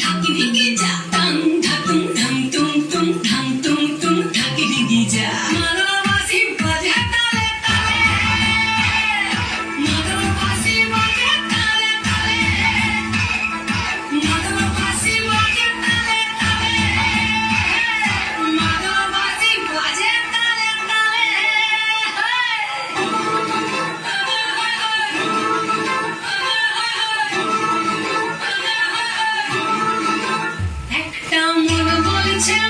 ঢাকি ভেঙে যা until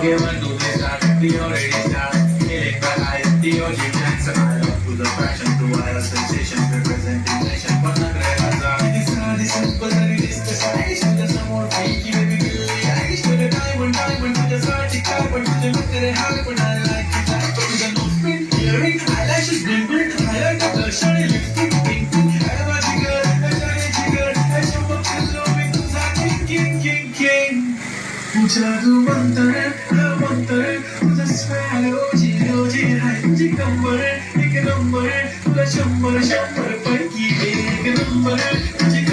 que mando mensajes, señores. 자꾸 원더를 원더를. 혼자 스웨어 오지 오지 한지 건물을 이렇게 건물을. 몰라 셔머를 셔머를 빨기 이렇게 건물을. 아직